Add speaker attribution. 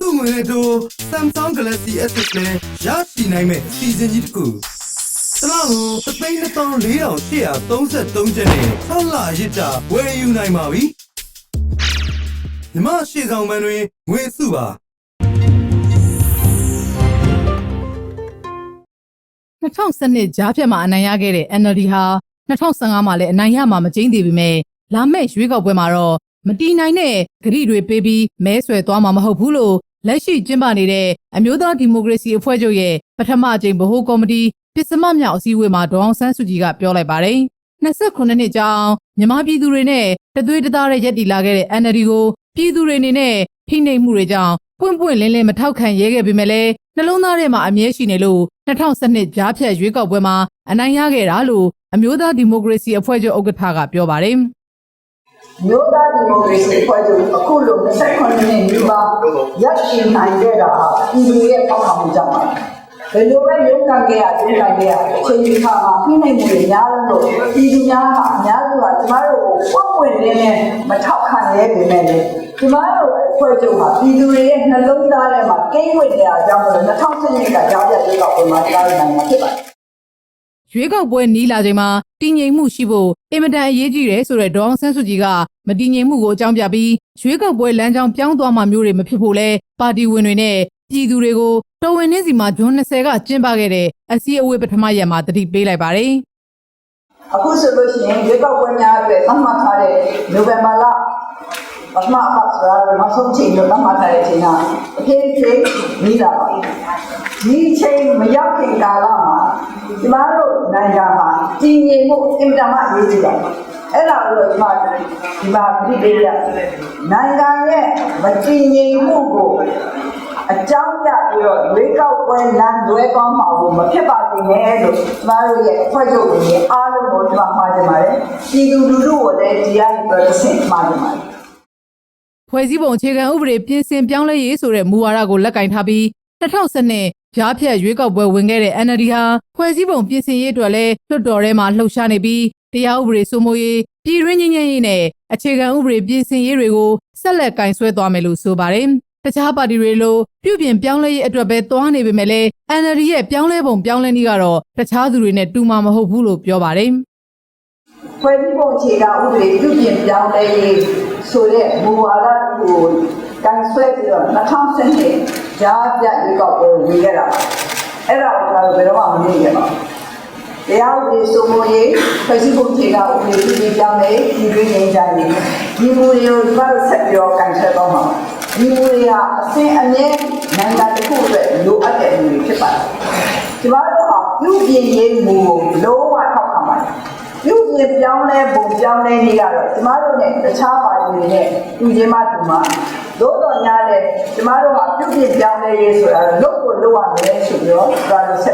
Speaker 1: သူ့ငွေတို့ Samsung Galaxy S6 နဲ့ရရှိနိုင်မဲ့အစီအစဉ်ကြီးတစ်ခုတလားကို3,4833ကျပ်နဲ့6လရစ်တာဝယ်ယူနိုင်ပါပြီမြမရှေ့ဆောင်မန်းတွင်ငွေစုပါ
Speaker 2: 2012ကြားဖြတ်မှာအနိုင်ရခဲ့တဲ့ NLD ဟာ2015မှာလည်းအနိုင်ရမှာမကျင်းသေးပေမဲ့လာမယ့်ရွေးကောက်ပွဲမှာတော့ မတီးနိုင်တဲ့ဂရိတွေပေးပြီးမဲဆွယ်သွားမှာမဟုတ်ဘူးလို့လက်ရှိကျင်းပနေတဲ့အမျိုးသားဒီမိုကရေစီအဖွဲ့ချုပ်ရဲ့ပထမအကြိမ်ဗဟိုကော်မတီပစ္စမမြောက်အစည်းအဝေးမှာဒေါအောင်ဆန်းစုကြည်ကပြောလိုက်ပါတယ်29နှစ်ကြာအောင်မြန်မာပြည်သူတွေနဲ့တသွေးတသားတဲ့ရက်တီလာခဲ့တဲ့ NLD ကိုပြည်သူတွေအနေနဲ့ဖိနှိပ်မှုတွေကြောင့်ပွင့်ပွင့်လင်းလင်းမထောက်ခံရဲခဲ့ပေမဲ့လည်းနှလုံးသားထဲမှာအမြဲရှိနေလို့2012ကြားဖြတ်ရွေးကောက်ပွဲမှာအနိုင်ရခဲ့တာလို့အမျိုးသားဒီမိုကရေစီအဖွဲ့ချုပ်ဥက္ကဋ္ဌကပြောပါတယ်
Speaker 3: မြို့သားဒီမိုကရေစီဖွဲ့ချုပ်အခုလို29နှစ်ဒီမှာရရှိနိုင်ခဲ့တာဟာပြည်သူရဲ့ထောက်ခံမှုကြောင့်ပါဘယ်လိုပဲရုန်းကန်ခဲ့ရကျင်းကန်ခဲ့ရအချိန်ဒီခါမှာဖိနှိပ်မှုတွေများလို့ပြည်သူများဟာအများစုကကျမတို့ကိုပွင့်ပွင့်လင်းလင်းမထောက်ခံရဲပေမဲ့လေကျမတို့အဖွဲ့ချုပ်ဟာပြည်သူတွေရဲ့နှလုံးသားထဲမှာကိန်းဝင်နေတဲ့အကြောင်းကို2012ကကြောင်းပြရေးတော့ပြန်มาကြားရနိုင်မှာဖြစ်ပါတယ်
Speaker 2: ရွေးကောက်ပွဲနီးလာချိန်မှာတည်ငြိမ်မှုရှိဖို့အင်မတန်အရေးကြီးတယ်ဆိုတဲ့ဒေါအောင်ဆန်းစုကြည်ကမတည်ငြိမ်မှုကိုအကြောင်းပြပြီးရွေးကောက်ပွဲလမ်းကြောင်းပြောင်းသွားမှမျိုးတွေမဖြစ်ဖို့လဲပါတီဝင်တွေနဲ့ပြည်သူတွေကိုတော်ဝင်နှင်းစီမှာဂျွန်20ကကျင်းပခဲ့တဲ့အစည်းအဝေးပထမရက်မှာတတိပေးလိုက်ပါတယ်
Speaker 3: အခုဆိုလို့ရှိရင်ရေကောက်ပွဲများအတွက်သတ်မှတ်ထားတဲ့နိုဝင်ဘာလပထမအပတ်ဆိုတာနောက်ဆုံးချိန်လို့သတ်မှတ်ထားတဲ့ချိန်ကအဖြစ်အဖြစ်ပြီးလာပါဒီချိန်မရောက်ခင်ကာလမှာ ကျမတို့နိုင်ငံမှာတည်ငြိမ်မှုအင်တာမအရေးကြီးပါတယ်အဲ့ဒါကိုကျမဒီမှာပြပြရနိုင်ငံရဲ့မတည်ငြိမ်မှုကိုအကြောင်းပြပြီးတော့ရွေးကောက်ပွဲလမ်းလွဲကောင်းမှာကိုမဖြစ်ပါစေနဲ့လို့ကျမတို့ရဲ့အဖွဲ့ချုပ်ဝင်ကြီးအားလုံးကိုကျမမှာကြပါတယ်ပြည်သူလူထုကိုလည်းဒီကနေပြီးတော့ဆင့်မှာကြပါတယ်
Speaker 2: ဖွဲ့စည်းပုံအခြေခံဥပဒေပြင်ဆင်ပြောင်းလဲရေးဆိုတဲ့မူဝါဒကိုလက်ကင်ထားပြီး 2012ကြားဖြတ်ရွေးကောက်ပွဲဝင်ခဲ့တဲ့ NLD ဟာဖွဲ့စည်းပုံပြင်ဆင်ရေးအတွက်လည်းလွှတ်တော်ထဲမှာလှုပ်ရှားနေပြီးတရားဥပဒေစိုးမိုးရေးပြည်တွင်းငြိမ်းချမ်းရေးနဲ့အခြေခံဥပဒေပြင်ဆင်ရေးတွေကိုဆက်လက်ကင်ဆွဲသွားမယ်လို့ဆိုပါတယ်။တခြားပါတီတွေလိုပြုပြင်ပြောင်းလဲရေးအတွက်ပဲသွားနေပေမဲ့လည်း NLD ရဲ့ပြောင်းလဲပုံပြောင်းလဲနည်းကတော့တခြားသူတွေနဲ့တူမှာမဟုတ်ဘူးလို့ပြောပါတယ်။
Speaker 3: ဖွဲ့စည်းပုံအခြေခံဥပဒေပြုပြင်ပြောင်းလဲရေးဆိုတဲ့မူဝါဒကိုကန်ဆွဲပြီးတော့2012ကြားပြတ်ရေကောက်ပွဲဝင်ခဲ့တာပါအဲ့ဒါကိုကျွန်တော်တို့ဘယ်တော့မှမနေခဲ့ပါဘူးတရားဥပဒေစိုးမိုးရေးဖွဲ့စည်းပုံအခြေခံဥပဒေပြုပြင်ပြောင်းလဲဒီရင်းငြိမ်းချမ်းရေးဒီမူတွေကိုကျွန်တော်တို့ဆက်ပြီးတော့ကန်ဆွဲတော့မှာပါဒီမူတွေကအစဉ်အမြဲနိုင်ငံတစ်ခုအတွက်လိုအပ်တဲ့မူတွေဖြစ်ပါတယ်ကျမတို့ကပြုပြင်ရေးမူကိုလုံးဝထောက်ခံ ပါတယ်ပြုပြင်ပြောင်းလဲပုံပြောင်းလဲနေရတော့ကျမတို့နဲ့တခြားပါတီတွေနဲ့တူချင်းမတူမှာသို့တော်များတဲ့ကျမတို့ကပြုပြင်ပြောင်းလဲရေးဆိုတာလုတ်ကိုလုတ်ရမယ်ဆိုပြီးတော့ဒါလိုဆက်ပြီးတော့ပြောင်းတော့